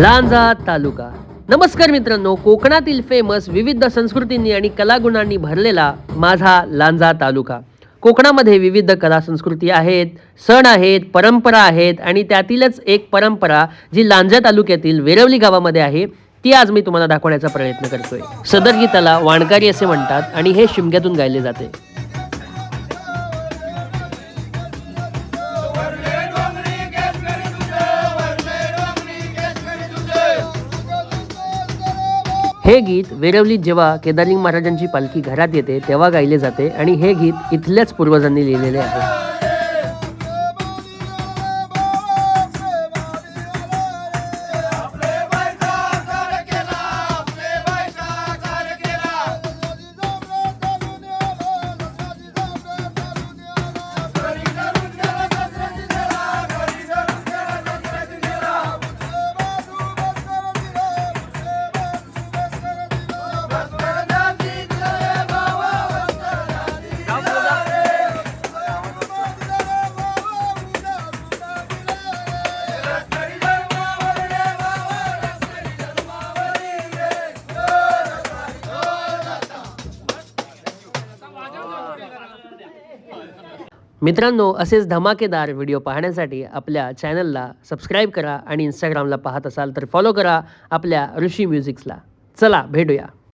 लांजा तालुका. नमस्कार मित्रांनो कोकणातील फेमस विविध संस्कृतींनी आणि कलागुणांनी भरलेला माझा लांजा तालुका. कोकणामध्ये विविध कला संस्कृती आहेत सण आहेत परंपरा आहेत आणि त्यातीलच एक परंपरा जी लांजा तालुक्यातील वेरवली गावामध्ये आहे ती आज मी तुम्हाला दाखवण्याचा प्रयत्न करतोय. सदर गीताला वाणकारी असे म्हणतात आणि हे शिमग्यातून गायले जाते. हे गीत वेरवलीत जेव्हा केदारलिंग महाराजांची पालखी घरात येते तेव्हा गायले जाते आणि हे गीत इथल्याच पूर्वजांनी लिहिलेले आहे. मित्रांनो असेच धमाकेदार व्हिडिओ पाहण्यासाठी आपल्या चॅनलला सबस्क्राईब करा आणि इंस्टाग्रामला पाहत असाल तर फॉलो करा आपल्या ऋषी म्युझिक्सला चला भेटूया.